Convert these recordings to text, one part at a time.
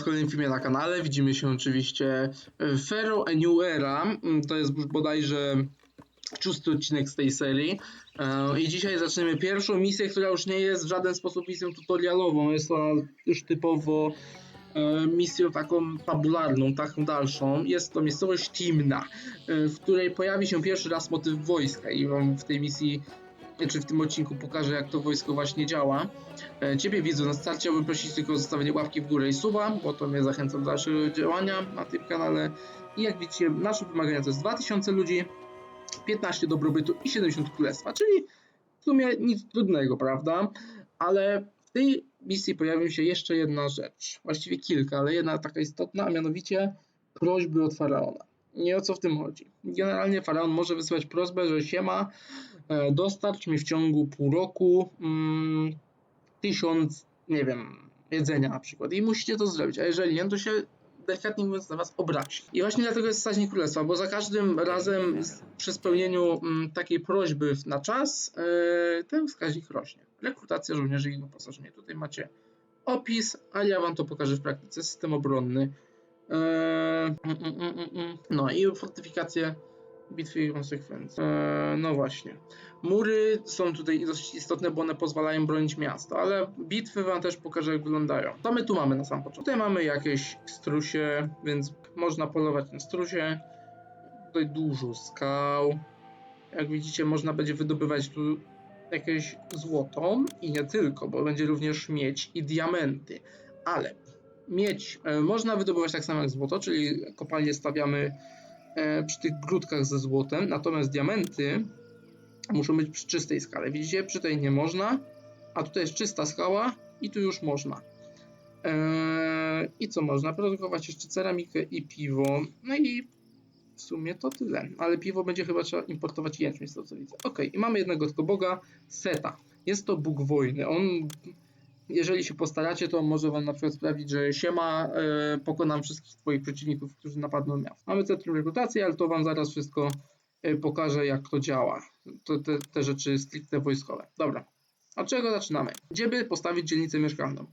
w kolejnym filmie na kanale. Widzimy się oczywiście w Fero A New Era. Mm, To jest bodajże szósty odcinek z tej serii. E, I dzisiaj zaczniemy pierwszą misję, która już nie jest w żaden sposób misją tutorialową. Jest to już typowo e, misją taką fabularną, taką dalszą. Jest to miejscowość Timna, e, w której pojawi się pierwszy raz motyw wojska i w tej misji czy w tym odcinku pokażę jak to wojsko właśnie działa. E, Ciebie widzu na starcie chciałbym prosić tylko o zostawienie łapki w górę i suba, bo to mnie zachęca do dalszego działania na tym kanale. I jak widzicie, nasze wymagania to jest 2000 ludzi, 15 dobrobytu i 70 królestwa, czyli w sumie nic trudnego, prawda? Ale w tej misji pojawi się jeszcze jedna rzecz, właściwie kilka, ale jedna taka istotna, a mianowicie prośby od faraona. Nie o co w tym chodzi. Generalnie faraon może wysłać prośbę, że siema, e, dostarcz mi w ciągu pół roku mm, tysiąc, nie wiem, jedzenia na przykład. I musicie to zrobić, a jeżeli nie, to się delikatnie mówiąc na was obrazi. I właśnie dlatego jest wskaźnik królestwa, bo za każdym razem z, przy spełnieniu mm, takiej prośby na czas e, ten wskaźnik rośnie. Rekrutacja żołnierzy i wyposażenie. Tutaj macie opis, a ja wam to pokażę w praktyce. System obronny. E, mm, mm, mm. No i fortyfikacje bitwy i konsekwencje. E, no właśnie. Mury są tutaj dosyć istotne, bo one pozwalają bronić miasta, ale bitwy wam też pokażę jak wyglądają. Co my tu mamy na sam początku? Tutaj mamy jakieś strusie, więc można polować na strusie. Tutaj dużo skał. Jak widzicie, można będzie wydobywać tu jakieś złoto i nie tylko, bo będzie również miedź i diamenty. Ale miedź e, można wydobywać tak samo jak złoto, czyli kopalnie stawiamy e, przy tych grudkach ze złotem, natomiast diamenty muszą być przy czystej skale. Widzicie, przy tej nie można, a tutaj jest czysta skała i tu już można. Eee, I co można? Produkować jeszcze ceramikę i piwo. No i w sumie to tyle. Ale piwo będzie chyba trzeba importować jęczmień, z tego co widzę. Ok, i mamy jednego tylko boga, Seta. Jest to Bóg wojny. On, jeżeli się postaracie, to może wam na przykład sprawić, że siema, e, pokonam wszystkich twoich przeciwników, którzy napadną miasto. Mamy centrum rekrutacji, ale to wam zaraz wszystko e, pokażę, jak to działa. To, te, te rzeczy stricte wojskowe. Dobra. Od czego zaczynamy? Gdzie by postawić dzielnicę mieszkalną?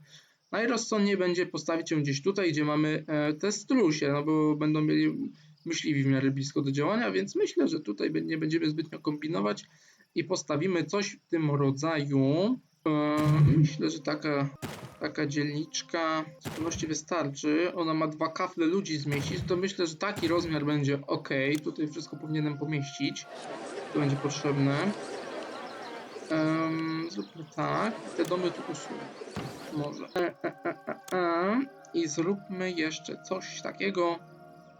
Najrozsądniej będzie postawić ją gdzieś tutaj, gdzie mamy e, te strusie, no bo będą mieli myśliwi w miarę blisko do działania, więc myślę, że tutaj nie będziemy zbytnio kombinować i postawimy coś w tym rodzaju. E, myślę, że taka, taka dzielniczka w zupełności wystarczy. Ona ma dwa kafle ludzi zmieścić, to myślę, że taki rozmiar będzie ok. Tutaj wszystko powinienem pomieścić. To będzie potrzebne. Em, zróbmy tak. Te domy tu usunę. Może. E, e, e, e, e. I zróbmy jeszcze coś takiego.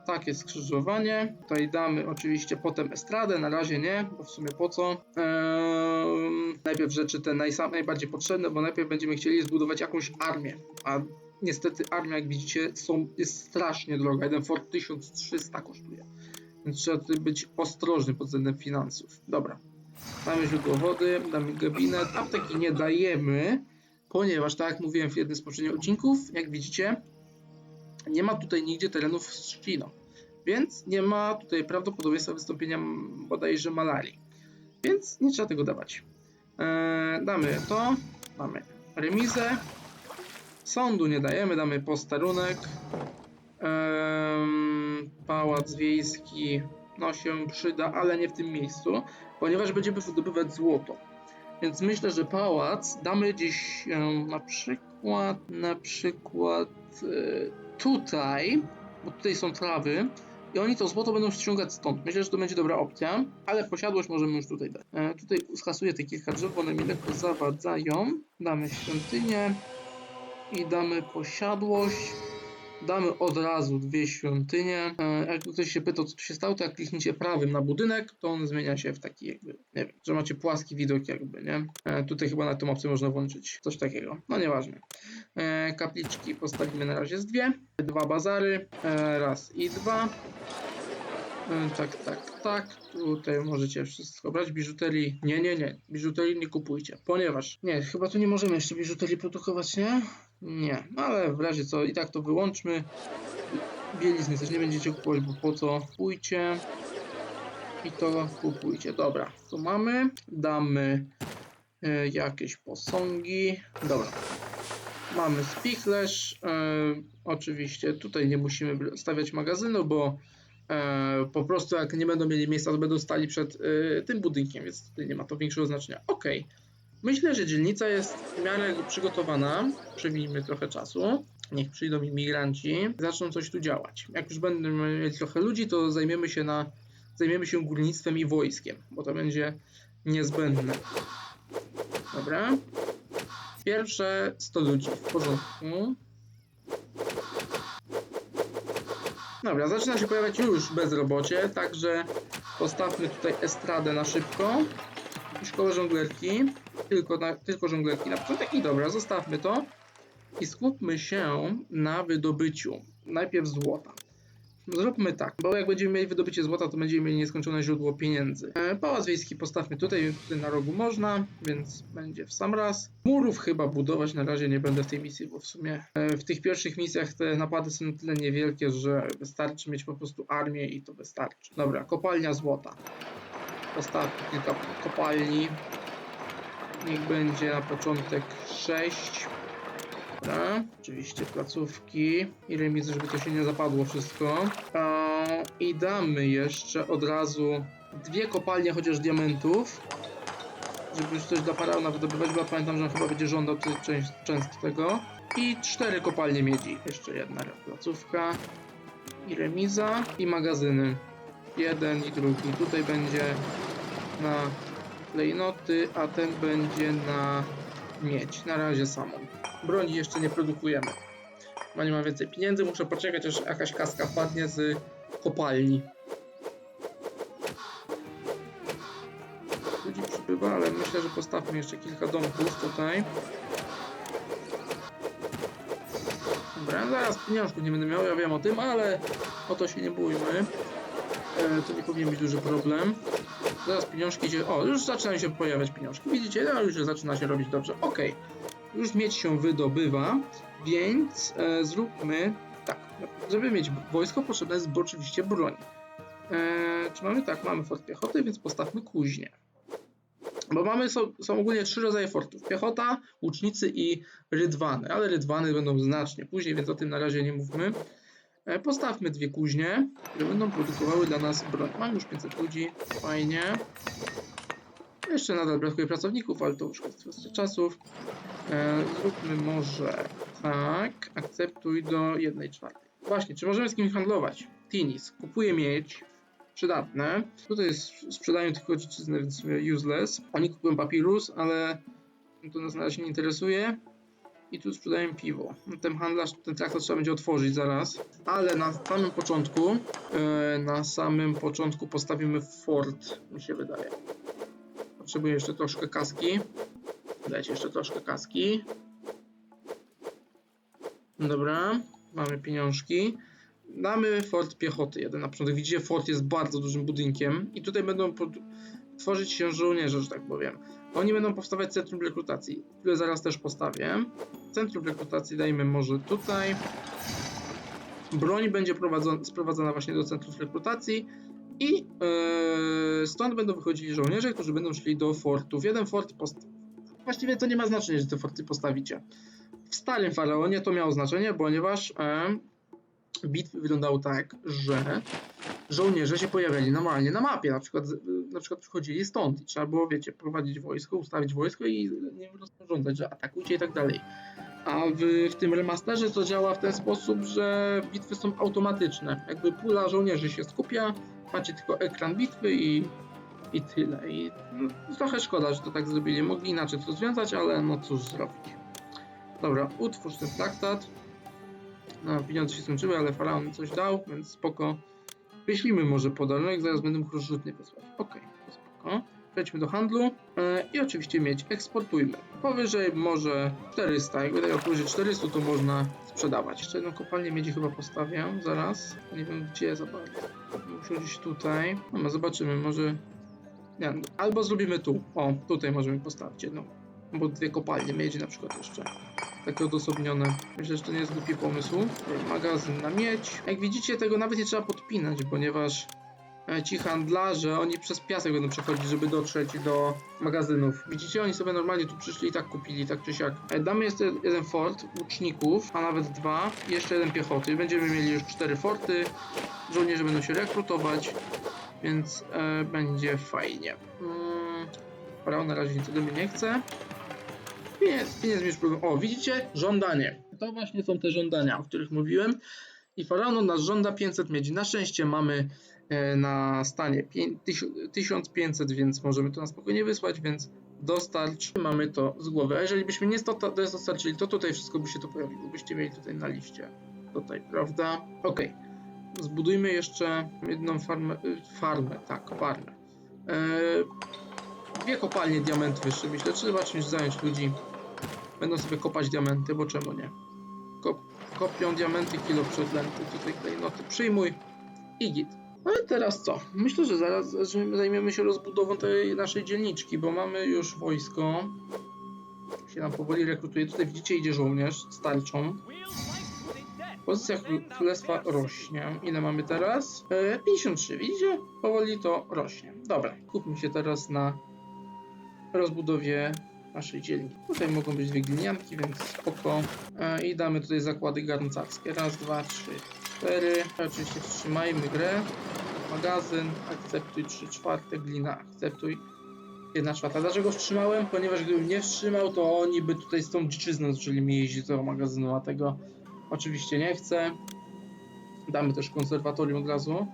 Takie skrzyżowanie. Tutaj damy oczywiście potem estradę. Na razie nie, bo w sumie po co. Em, najpierw rzeczy te najsam, najbardziej potrzebne, bo najpierw będziemy chcieli zbudować jakąś armię. A niestety armia, jak widzicie, są, jest strasznie droga. Jeden fort 1300 kosztuje. Więc trzeba tutaj być ostrożny pod względem finansów. Dobra. Damy źródło wody, damy gabinet. Apteki nie dajemy, ponieważ tak jak mówiłem w jednym z poprzednich odcinków, jak widzicie, nie ma tutaj nigdzie terenów z trzciną. Więc nie ma tutaj prawdopodobieństwa wystąpienia bodajże malarii. Więc nie trzeba tego dawać. Eee, damy to, damy remizę. Sądu nie dajemy, damy posterunek. Em, pałac wiejski no się przyda, ale nie w tym miejscu, ponieważ będziemy wydobywać złoto. Więc myślę, że pałac damy gdzieś em, na przykład, na przykład e, tutaj, bo tutaj są trawy i oni to złoto będą ściągać stąd. Myślę, że to będzie dobra opcja, ale posiadłość możemy już tutaj dać. E, tutaj skasuję te kilka drzew, bo one mi lekko zawadzają. Damy świątynię i damy posiadłość. Damy od razu dwie świątynie. E, Jak ktoś się pytał, co tu się stało, to jak klikniecie prawym na budynek, to on zmienia się w taki jakby, nie wiem, że macie płaski widok jakby, nie? E, Tutaj chyba na tą opcję można włączyć coś takiego. No nieważne. E, Kapliczki postawimy na razie z dwie. Dwa bazary. Raz i dwa. Tak, tak, tak. Tutaj możecie wszystko brać. Biżuterii. Nie, nie, nie. Biżuterii nie kupujcie. Ponieważ. Nie, chyba tu nie możemy jeszcze biżuterii produkować, nie? Nie. Ale w razie co, i tak to wyłączmy. Bielizny też nie będziecie kupować, bo po co? Kupujcie. I to kupujcie. Dobra, tu mamy. Damy e, jakieś posągi. Dobra. Mamy spichlerz. E, oczywiście tutaj nie musimy stawiać magazynu, bo e, po prostu jak nie będą mieli miejsca, to będą stali przed e, tym budynkiem, więc tutaj nie ma to większego znaczenia. Ok. Myślę, że dzielnica jest w miarę przygotowana. Przewijmy trochę czasu. Niech przyjdą imigranci, zaczną coś tu działać. Jak już będziemy mieli trochę ludzi, to zajmiemy się na zajmiemy się górnictwem i wojskiem, bo to będzie niezbędne. Dobra. Pierwsze 100 ludzi w porządku. Dobra, zaczyna się pojawiać już bezrobocie, także postawmy tutaj estradę na szybko. I Szkołę żonglerki. Tylko, na, tylko żonglerki na początek. I dobra, zostawmy to. I skupmy się na wydobyciu. Najpierw złota. Zróbmy tak, bo jak będziemy mieli wydobycie złota, to będziemy mieli nieskończone źródło pieniędzy. E, Pałac wiejski postawmy tutaj, tutaj na rogu można, więc będzie w sam raz. Murów chyba budować na razie nie będę w tej misji, bo w sumie e, w tych pierwszych misjach te napady są na tyle niewielkie, że wystarczy mieć po prostu armię i to wystarczy. Dobra, kopalnia złota. Postawmy kilka kopalni. Niech będzie na początek 6. Dobra, oczywiście placówki i remizy, żeby to się nie zapadło wszystko. I damy jeszcze od razu dwie kopalnie chociaż diamentów, żeby coś dla faraona wydobywać, bo pamiętam, że on chyba będzie żądał część, często tego. I cztery kopalnie miedzi. Jeszcze jedna placówka i remiza i magazyny. Jeden i drugi. Tutaj będzie na klejnoty, a ten będzie na miedź. Na razie samą. Broni jeszcze nie produkujemy. Bo nie ma więcej pieniędzy. Muszę poczekać, aż jakaś kaska wpadnie z kopalni. Ludzi przybywa, ale myślę, że postawmy jeszcze kilka domków tutaj. Dobra, zaraz pieniążków nie będę miał, ja wiem o tym, ale o to się nie bójmy. E, to nie powinien być duży problem. Zaraz pieniążki się... O, już zaczynają się pojawiać pieniążki. Widzicie? No już zaczyna się robić dobrze. Ok. Już miedź się wydobywa, więc e, zróbmy tak. Żeby mieć wojsko potrzebna jest oczywiście broń. E, czy mamy tak? Mamy fort piechoty, więc postawmy kuźnię. Bo mamy, są, są ogólnie trzy rodzaje fortów. Piechota, łucznicy i rydwany. Ale rydwany będą znacznie później, więc o tym na razie nie mówmy. E, Postawmy dwie kuźnie, które będą produkowały dla nas broń. Mam już 500 ludzi, fajnie. Jeszcze nadal brakuje pracowników, ale to już kwestia czasów. E, zróbmy może tak. Akceptuj do 1 czwartej. Właśnie, czy możemy z kimś handlować? Tinis. Kupuje miedź. Przydatne. Tutaj jest, sprzedają tylko rzeczy więc useless. Oni kupują papirus, ale to nas na razie nie interesuje. I tu sprzedają piwo. No, Ten handlarz, ten traktor trzeba będzie otworzyć zaraz. Ale na samym początku, e, na samym początku postawimy fort, mi się wydaje. Potrzebuję jeszcze troszkę kaski. Dajcie jeszcze troszkę kaski. Dobra, mamy pieniążki. Damy fort piechoty jeden na początek. Widzicie, fort jest bardzo dużym budynkiem i tutaj będą tworzyć się żołnierze, że tak powiem. Oni będą powstawać centrum rekrutacji, które zaraz też postawię. Centrum rekrutacji dajmy może tutaj. Broń będzie sprowadzona właśnie do centrów rekrutacji i yy, stąd będą wychodzili żołnierze, którzy będą szli do fortów. Jeden fort. Właściwie to nie ma znaczenia, że te forty postawicie. W starym faraonie to miało znaczenie, ponieważ bitwy wyglądały tak, że żołnierze się pojawiali normalnie na mapie, na przykład, na przykład przychodzili stąd i trzeba było, wiecie, prowadzić wojsko, ustawić wojsko i nie rozporządzać, że atakujcie i tak dalej. A w, w tym remasterze to działa w ten sposób, że bitwy są automatyczne. Jakby pula żołnierzy się skupia, macie tylko ekran bitwy i, i tyle. I no, trochę szkoda, że to tak zrobili. Mogli inaczej to rozwiązać, ale no cóż zrobić. Dobra, utwórz ten traktat. No, pieniądze się skończyły, ale faraon coś dał, więc spoko. Wyślimy może podarunek, zaraz będę mógł rozrzutnie wysłać. To spoko. Przejdźmy do handlu e, i oczywiście mieć eksportujmy. Powyżej może 400, jak będę powyżej 400 to można sprzedawać. Jeszcze jedną kopalnię miedzi chyba postawię, zaraz. Nie wiem gdzie za bardzo. Muszę gdzieś tutaj. No, zobaczymy, może... Nie, albo zrobimy tu. O, tutaj możemy postawić jedną. Albo dwie kopalnie miedzi na przykład jeszcze takie odosobnione. Myślę, że to nie jest głupi pomysł. Magazyn na miedź. Jak widzicie, tego nawet nie trzeba podpinać, ponieważ e, ci handlarze, oni przez piasek będą przechodzić, żeby dotrzeć do magazynów. Widzicie, oni sobie normalnie tu przyszli i tak kupili, tak czy siak. E, Damy jeszcze jeden fort łuczników, a nawet dwa, i jeszcze jeden piechoty. Będziemy mieli już cztery forty, żołnierze będą się rekrutować, więc e, będzie fajnie. Mm, Dobra, na razie nic ode mnie nie chce. Pieniądz, pieniądz mi już problem. O, widzicie? Żądanie. To właśnie są te żądania, o których mówiłem. I Faraon nas żąda 500 miedzi. Na szczęście mamy e, na stanie pię- tysiu- 1500, więc możemy to na spokojnie wysłać, więc dostarcz. Mamy to z głowy. A jeżeli byśmy nie to dostarczyli, to tutaj wszystko by się tu pojawiło. Byście mieli tutaj na liście. Tutaj, prawda? Ok. Zbudujmy jeszcze jedną farmę. y, Farmę, tak, farmę. E, dwie kopalnie diamentów jeszcze myślę. Trzeba czymś zająć ludzi. Będą sobie kopać diamenty, bo czemu nie? Kop, kopią diamenty, kilo przeklęty. Tutaj klejnoty przyjmuj i git. No i teraz co? Myślę, że zaraz zajmiemy się rozbudową tej naszej dzielniczki, bo mamy już wojsko. Się nam powoli rekrutuje. Tutaj widzicie, idzie żołnierz z tarczą. Pozycja kró- królestwa rośnie. Ile mamy teraz? E, 53, widzicie? Powoli to rośnie. Dobra, kupmy się teraz na rozbudowie naszej dzielni. Tutaj mogą być dwie glinianki, więc spoko. E, I damy tutaj zakłady garncarskie. Raz, dwa, trzy, cztery. Oczywiście wstrzymajmy grę. Magazyn, akceptuj 3 czwarte, glina, akceptuj 1 czwarta. Dlaczego wstrzymałem? Ponieważ gdybym nie wstrzymał, to oni by tutaj z tą dziczyzną zaczęli mi jeździć do magazynu, a tego oczywiście nie chcę. Damy też konserwatorium od razu.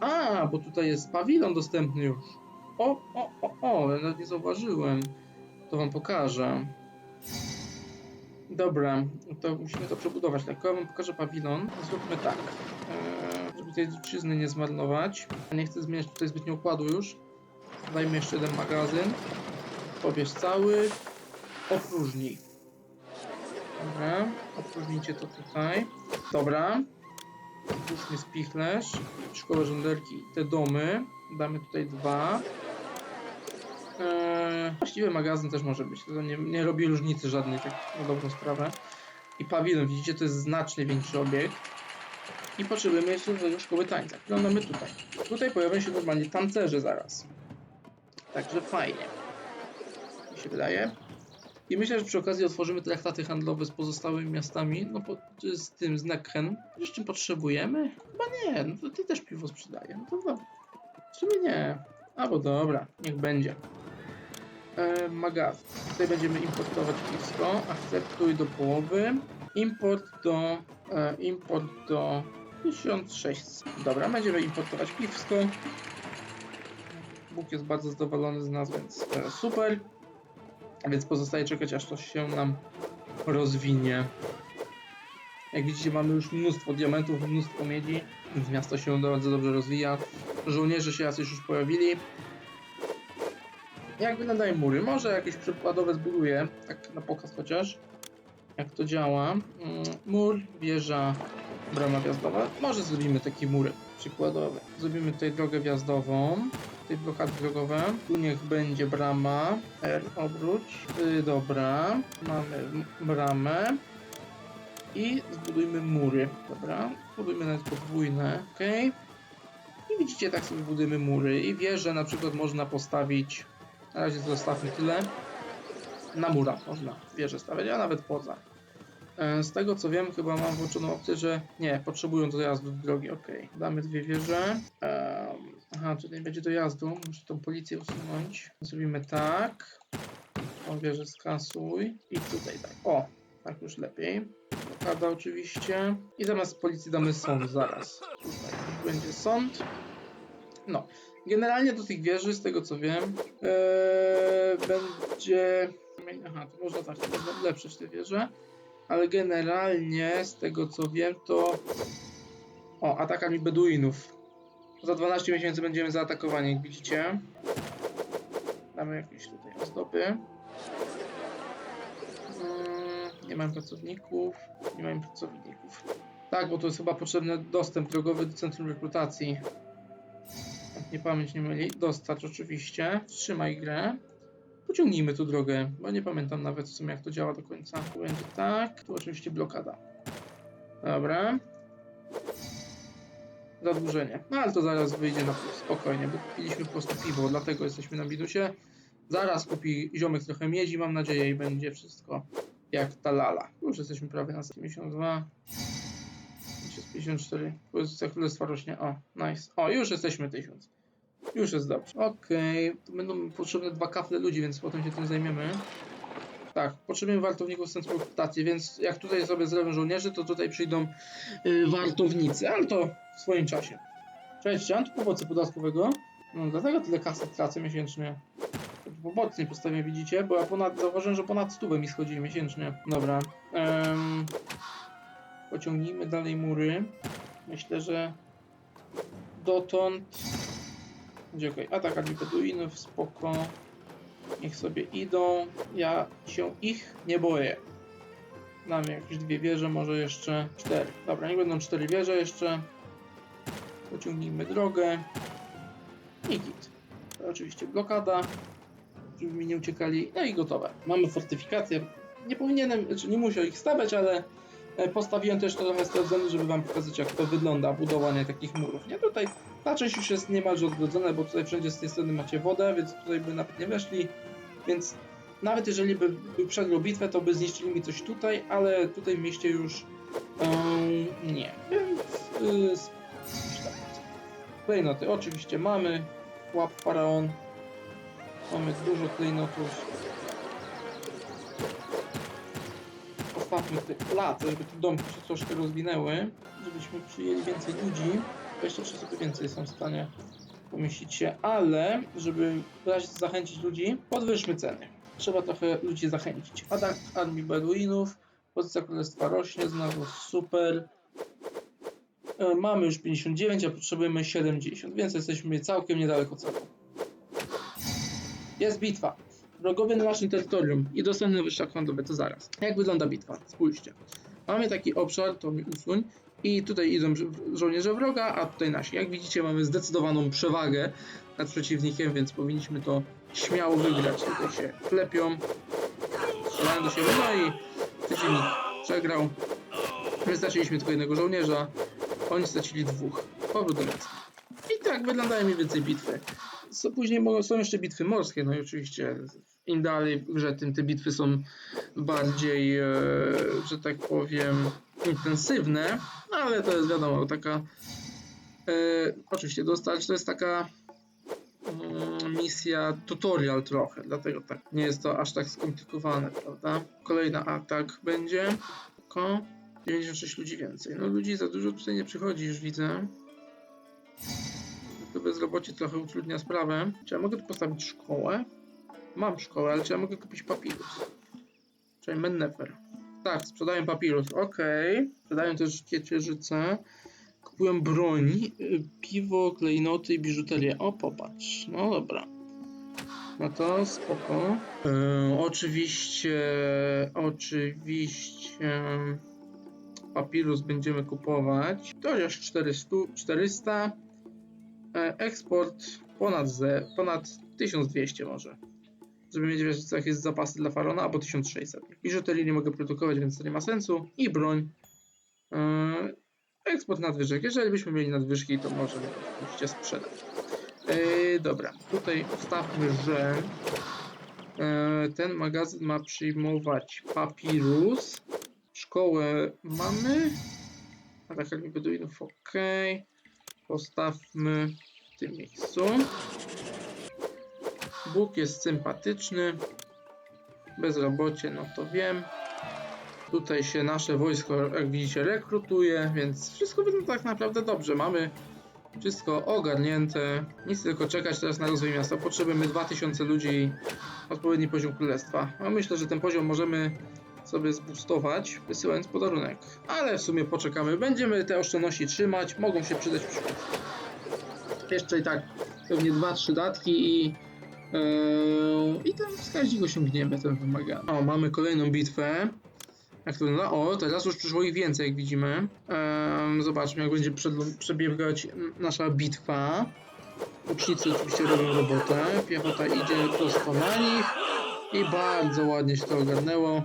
A, bo tutaj jest pawilon dostępny już. O, o, o, o, nawet nie zauważyłem. To wam pokażę. Dobra, to musimy to przebudować. lekko. Ja wam pokażę pawilon. Zróbmy tak. Eee, żeby tej dziczyzny nie zmarnować. Nie chcę zmieniać tutaj zbytnio układu już. Dajmy jeszcze jeden magazyn. Pobierz cały. Opróżnij. Dobra, opróżnijcie to tutaj. Dobra. Otwórzmy spichlerz. Szkołę żąderki i te domy. Damy tutaj dwa. Eee, właściwie magazyn też może być. To nie, nie robi różnicy żadnej, tak na dobrą sprawę. I pawilon, widzicie, to jest znacznie większy obiekt. I potrzebujemy jeszcze do szkoły tańca, mamy tutaj. Tutaj pojawią się normalnie tancerze zaraz. Także fajnie. Mi się wydaje. I myślę, że przy okazji otworzymy traktaty handlowe z pozostałymi miastami, no po, z tym, z Nekhen. Wiesz, czym potrzebujemy? Chyba nie, no to ty też piwo sprzedaje. No to dobra. W sumie nie. Albo dobra, niech będzie. E, magazyn. Tutaj będziemy importować piwsko. Akceptuj do połowy. Import do... E, import do 1600. Dobra, będziemy importować piwsko. Bóg jest bardzo zadowolony z nas, więc e, super. A więc pozostaje czekać, aż to się nam rozwinie. Jak widzicie, mamy już mnóstwo diamentów, mnóstwo miedzi, więc miasto się bardzo dobrze rozwija. Żołnierze się jacyś już pojawili. Jak wyglądają mury? Może jakieś przykładowe zbuduję, tak na pokaz chociaż. Jak to działa. Mm, Mur, wieża, brama wjazdowa. Może zrobimy takie mury przykładowe. Zrobimy tutaj drogę wjazdową. Tutaj blokady drogowe. Tu niech będzie brama. R obróć. Y, dobra. Mamy bramę. I zbudujmy mury. Dobra. Zbudujmy nawet podwójne. Ok. I widzicie, tak sobie budujemy mury. I wieże na przykład można postawić. Na razie zostawmy tyle. Na murach można wieże stawiać, a nawet poza. E, Z tego co wiem, chyba mam włączoną opcję, że nie, potrzebują dojazdu do drogi. Ok, damy dwie wieże. Em, aha, tutaj będzie dojazdu. Muszę tą policję usunąć. Zrobimy tak. Tą wieżę skasuj. I tutaj tak. O, tak już lepiej. Blokada oczywiście. I zamiast policji damy sąd zaraz. Tutaj będzie sąd. No. Generalnie do tych wieży, z tego co wiem, e, będzie. Aha, to można tak, można ulepszyć te wieże ale generalnie z tego co wiem to o, atakami beduinów za 12 miesięcy będziemy zaatakowani, jak widzicie mamy jakieś tutaj ozdoby mm, nie mam pracowników nie mam pracowników tak, bo to jest chyba potrzebny dostęp drogowy do centrum rekrutacji nie pamięć nie myli, dostarcz oczywiście wstrzymaj grę Pociągnijmy tu drogę, bo nie pamiętam nawet w sumie jak to działa do końca. Tu będzie tak, tu oczywiście blokada. Dobra. zadłużenie. No ale to zaraz wyjdzie na plus, spokojnie, bo kupiliśmy po prostu piwo, dlatego jesteśmy na minusie. Zaraz kupi ziomek trochę miedzi, mam nadzieję, i będzie wszystko jak ta lala. Już jesteśmy prawie na 72. Już jest 54. Pozycja królestwa rośnie. O, nice. O, już jesteśmy 1000. Już jest dobrze. Okej, to będą potrzebne dwa kafle ludzi, więc potem się tym zajmiemy. Tak, potrzebujemy wartowników z rekrutacji, więc jak tutaj sobie zrobię żołnierzy, to tutaj przyjdą y, wartownicy, ale to w swoim czasie. Cześć, mam tu pomocy podatkowego. No, dlatego tyle kasy tracę miesięcznie. Po bocznej postawię, widzicie? Bo ja ponad, zauważyłem, że ponad stówę mi schodzi miesięcznie. Dobra. em, pociągnijmy dalej mury. Myślę, że dotąd będzie ok. Atak armii Beduinów, spoko. Niech sobie idą. Ja się ich nie boję. Mamy jakieś dwie wieże, może jeszcze cztery. Dobra, nie będą cztery wieże jeszcze. Pociągnijmy drogę. I git. Oczywiście blokada, żeby mi nie uciekali. No i gotowe. Mamy fortyfikację. Nie powinienem, znaczy nie musiał ich stawiać, ale e, postawiłem też to trochę z żeby wam pokazać jak to wygląda, budowanie takich murów. Nie, tutaj ta część już jest niemalże odgrodzona, bo tutaj wszędzie z tej strony macie wodę, więc tutaj by nawet nie weszli. Więc nawet jeżeli by, by przegrał bitwę, to by zniszczyli mi coś tutaj, ale tutaj w mieście już em, nie. Więc yy. Klejnoty oczywiście mamy. Łap faraon. Mamy dużo klejnotów. Postawmy te place, żeby te domki się troszkę rozwinęły, żebyśmy przyjęli więcej ludzi. 23 sobie więcej są w stanie pomieścić się, ale żeby w razie zachęcić ludzi, podwyższmy ceny. Trzeba trochę ludzi zachęcić. Atak armii Beduinów, pozycja królestwa rośnie, znowu super. E, Mamy już 59, a potrzebujemy 70, więc jesteśmy całkiem niedaleko celu. Jest bitwa. Wrogowie na naszym terytorium i dostępny wyższak lądowy, to zaraz. Jak wygląda bitwa? Spójrzcie. Mamy taki obszar, to mi usuń. I tutaj idą żo- żołnierze wroga, a tutaj nasi. Jak widzicie, mamy zdecydowaną przewagę nad przeciwnikiem, więc powinniśmy to śmiało wygrać. Tutaj się klepią, strzelają do siebie, no i przeciwnik przegrał. My straciliśmy tylko jednego żołnierza, oni stracili dwóch. Powrót do miasta. I tak wyglądają mniej więcej bitwy. Co później mogą, są jeszcze bitwy morskie, no i oczywiście im dalej w grze, tym te bitwy są bardziej, e, że tak powiem, intensywne, ale to jest wiadomo, taka e, oczywiście dostać, to jest taka mm, misja tutorial trochę, dlatego tak nie jest to aż tak skomplikowane, prawda? Kolejny atak będzie, tylko 96 ludzi więcej. No ludzi za dużo tutaj nie przychodzi, już widzę. Bezrobocie trochę utrudnia sprawę. Czy ja mogę tu postawić szkołę? Mam szkołę, ale czy ja mogę kupić papirus? Czyli Mennefer. Tak, sprzedają papirus. Okej. Sprzedają też ciecierzycę. Kupują broń, y, piwo, klejnoty i biżuterię. O, popatrz. No dobra. No to spoko. Yy, oczywiście, oczywiście papirus będziemy kupować. To jest 400, 400. E, Eksport ponad, ze, ponad 1200 może. Żeby mieć w razie co jakieś zapasy dla Farona, albo 1600. Biżuterii nie mogę produkować, więc to nie ma sensu. I broń. E, eksport nadwyżek. Jeżeli byśmy mieli nadwyżki, to możemy oczywiście sprzedać. E, dobra, tutaj ustawmy, że e, ten magazyn ma przyjmować papirus. Szkołę mamy. Atak armii Beduinów, ok. Postawmy w tym miejscu. Bóg jest sympatyczny. Bezrobocie, no to wiem. Tutaj się nasze wojsko, jak widzicie, rekrutuje, więc wszystko wygląda tak naprawdę dobrze. Mamy wszystko ogarnięte. Nic tylko czekać teraz na rozwój miasta. Potrzebujemy 2000 ludzi odpowiedni poziom królestwa. Myślę, że ten poziom możemy sobie zboostować, wysyłając podarunek. Ale w sumie poczekamy. Będziemy te oszczędności trzymać. Mogą się przydać w przyszłości. Jeszcze i tak pewnie 2-3 datki i Eee, I ten wskaźnik osiągniemy, ten wymagany. O, mamy kolejną bitwę. Jak to wygląda? O, teraz już przyszło ich więcej, jak widzimy. Eee, zobaczmy, jak będzie przebiegać nasza bitwa. Łucznicy oczywiście robią robotę. Piechota idzie prosto na nich. I bardzo ładnie się to ogarnęło.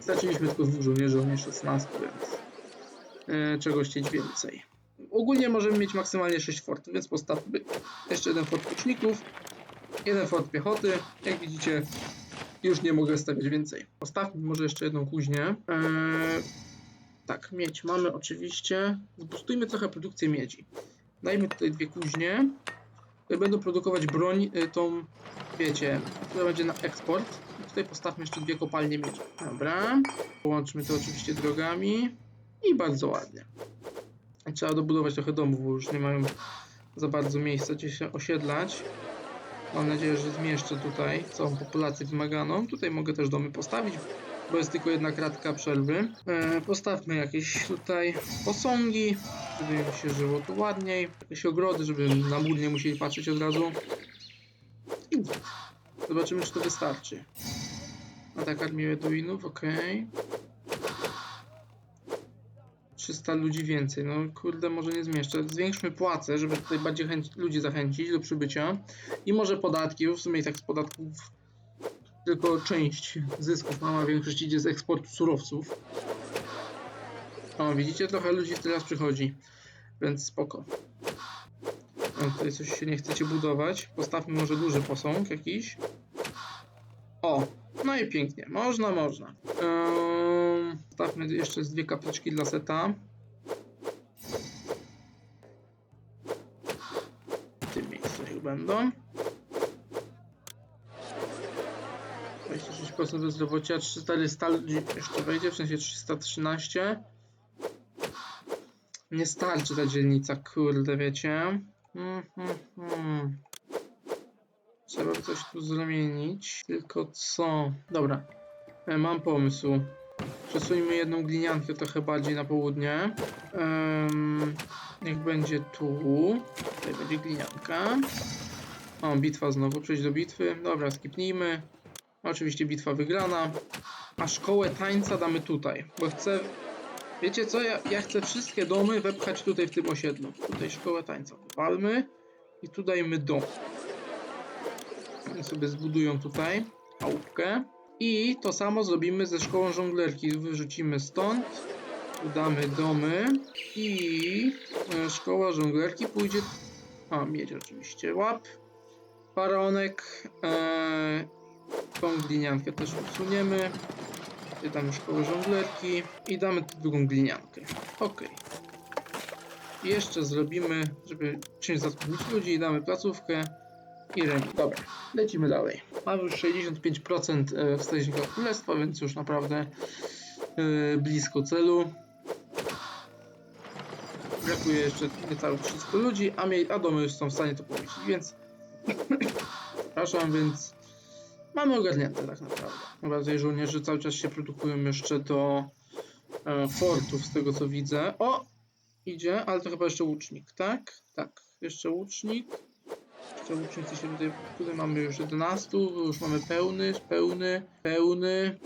Straciliśmy tylko dwóch żołnierzy, oni 16, więc e, czego chcieć więcej. Ogólnie możemy mieć maksymalnie 6 fortów, więc postawmy jeszcze jeden fort łuczników, jeden fort piechoty. Jak widzicie, już nie mogę stawiać więcej. Postawmy może jeszcze jedną kuźnię. Eee, tak, miedź mamy oczywiście. Zbustujmy trochę produkcję miedzi. Dajmy tutaj dwie kuźnie, które będą produkować broń y, tą, wiecie, która będzie na eksport. I tutaj postawmy jeszcze dwie kopalnie miedzi. Dobra. Połączmy to oczywiście drogami. I bardzo ładnie. Trzeba dobudować trochę domów, bo już nie mają za bardzo miejsca, gdzie się osiedlać. Mam nadzieję, że zmieszczę tutaj całą populację wymaganą. Tutaj mogę też domy postawić, bo jest tylko jedna kratka przerwy. E, postawmy jakieś tutaj posągi, żeby im się żyło tu ładniej. Jakieś ogrody, żeby na mur nie musieli patrzeć od razu. Zobaczymy, czy to wystarczy. Atak armii Beduinów, okej. 300 ludzi więcej. No kurde, może nie zmieszczę. Zwiększmy płace, żeby tutaj bardziej ludzi zachęcić do przybycia. I może podatki, bo w sumie i tak z podatków tylko część zysków mam, a większość idzie z eksportu surowców. O, widzicie, trochę ludzi teraz przychodzi, więc spoko. O, tutaj coś się nie chcecie budować. Postawmy może duży posąg jakiś. O, no i pięknie. Można, można. Ehm, stawmy jeszcze z dwie kapliczki dla seta. W tym miejscu niech będą. 26% bezrobocia, 300 ludzi jeszcze wejdzie, w sensie 313. Nie starczy ta dzielnica, kurde, wiecie. Hmm, hmm, hmm. Trzeba coś tu zmienić. Tylko co? Dobra. E, mam pomysł. Przesuńmy jedną gliniankę trochę bardziej na południe. Em, niech będzie tu. Tutaj będzie glinianka. O, bitwa znowu. Przejść do bitwy. Dobra, skipnijmy. Oczywiście bitwa wygrana. A szkołę tańca damy tutaj, bo chcę... Wiecie co? Ja, ja chcę wszystkie domy wepchać tutaj w tym osiedlu. Tutaj szkołę tańca wywalmy. I tu dajmy dom. Oni sobie zbudują tutaj chałupkę. I to samo zrobimy ze szkołą żonglerki. Wyrzucimy stąd. Tu damy domy. I e, szkoła żonglerki pójdzie... A, miedź oczywiście. Łap. Faraonek. E, tą gliniankę też usuniemy. Damy szkołę żonglerki. I damy drugą gliniankę. Ok. Jeszcze zrobimy, żeby czymś zatrudnić ludzi, damy placówkę i remis. Dobra, lecimy dalej. Mamy już 65% e, wskaźnika królestwa, więc już naprawdę e, blisko celu. Brakuje jeszcze niecałych 300 ludzi, a, mie- a domy już są w stanie to pomieścić, więc przepraszam, więc mamy ogarnięte tak naprawdę. Tym Bardziej żołnierze cały czas się produkują jeszcze do e, fortów, z tego co widzę. O! Idzie, ale to chyba jeszcze łucznik, tak? Tak, jeszcze łucznik. Łucznicy się tutaj, tutaj mamy już 11, już mamy pełny, pełny, pełny,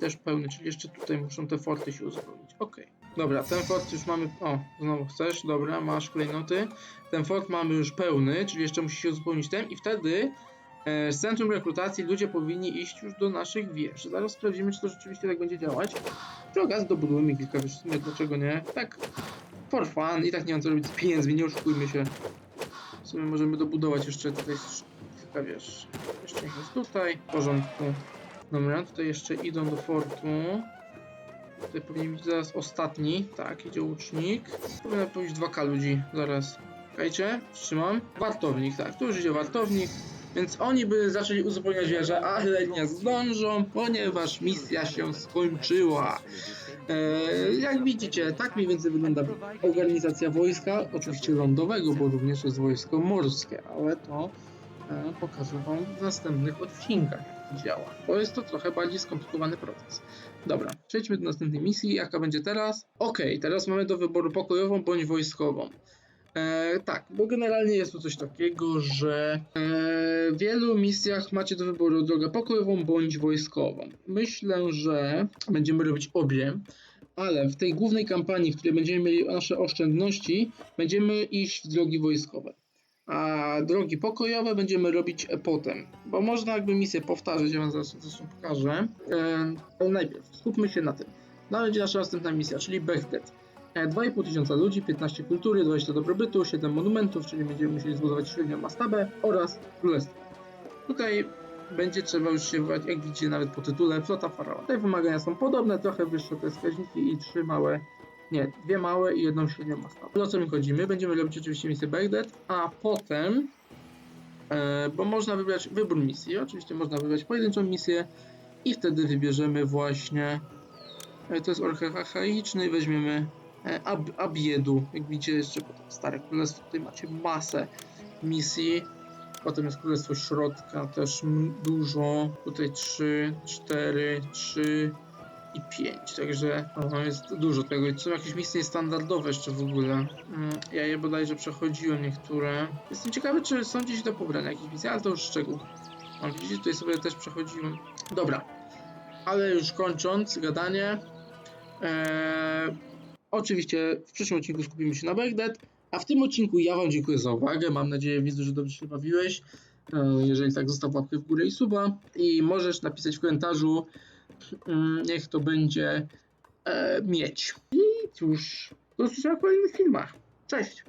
też pełny, czyli jeszcze tutaj muszą te forty się uzupełnić. Okej. Dobra, ten fort już mamy, o, znowu chcesz, dobra, masz klejnoty. Ten fort mamy już pełny, czyli jeszcze musi się uzupełnić ten i wtedy e, z centrum rekrutacji ludzie powinni iść już do naszych wież. Zaraz sprawdzimy, czy to rzeczywiście tak będzie działać. Przy okazji dobudujemy kilka wież, dlaczego nie? Tak, for fun, i tak nie mam co robić z pieniędzmi, nie oszukujmy się. Sumie możemy dobudować jeszcze tutaj z- kilka wież. Jeszcze jest tutaj, w porządku. Dobra, tutaj jeszcze idą do fortu. Tutaj powinien być zaraz ostatni. Tak, idzie łucznik. Powinno pójść 2K ludzi zaraz. Czekajcie, trzymam. Wartownik, tak, tu już idzie wartownik. Więc oni by zaczęli uzupełniać wieżę, ale nie zdążą, ponieważ misja się skończyła. E, jak widzicie, tak mniej więcej wygląda organizacja wojska, oczywiście lądowego, bo również jest wojsko morskie, ale to e, pokażę Wam w następnych odcinkach, jak to działa. Bo jest to trochę bardziej skomplikowany proces. Dobra, przejdźmy do następnej misji. Jaka będzie teraz? Ok, teraz mamy do wyboru pokojową bądź wojskową. E, tak, bo generalnie jest tu coś takiego, że e, w wielu misjach macie do wyboru drogę pokojową bądź wojskową. Myślę, że będziemy robić obie, ale w tej głównej kampanii, w której będziemy mieli nasze oszczędności, będziemy iść w drogi wojskowe. A drogi pokojowe będziemy robić potem, bo można jakby misję powtarzać, ja wam zaraz zresztą pokażę. E, ale najpierw skupmy się na tym. No będzie nasza następna misja, czyli Bechdad. E, 2,5 tysiąca ludzi, 15 kultury, 20 dobrobytu, 7 monumentów, czyli będziemy musieli zbudować średnią mastabę oraz królestwo. Tutaj będzie trzeba już się wybrać, jak widzicie nawet po tytule, flota faraona. Te wymagania są podobne, trochę wyższe te wskaźniki i trzy małe, nie, dwie małe i jedną średnią mastabę. O co mi będziemy robić oczywiście misję Baghdad, a potem, e, bo można wybrać wybór misji, oczywiście można wybrać pojedynczą misję i wtedy wybierzemy właśnie, e, to jest archaiczny, weźmiemy Ab Abiedu, jak widzicie jeszcze potem Stare Królestwo, tutaj macie masę misji, Potem jest Królestwo Środka, też dużo. Tutaj 3, 4, 3 i 5. Także no, jest dużo tego. I są jakieś misje standardowe jeszcze w ogóle. Mm, Ja je bodajże przechodziłem niektóre. Jestem ciekawy, czy są gdzieś do pobrania jakieś misje, ale to już szczegół. A widzicie, tutaj sobie też przechodziłem. Dobra. Ale już kończąc gadanie. Eee, oczywiście w przyszłym odcinku skupimy się na Baghdad. A w tym odcinku ja Wam dziękuję za uwagę. Mam nadzieję, widzu, że dobrze się bawiłeś. E, Jeżeli tak, zostaw łapkę w górę i suba. I możesz napisać w komentarzu, mm, niech to będzie e, mieć. I cóż, do usłyszenia w kolejnych filmach. Cześć!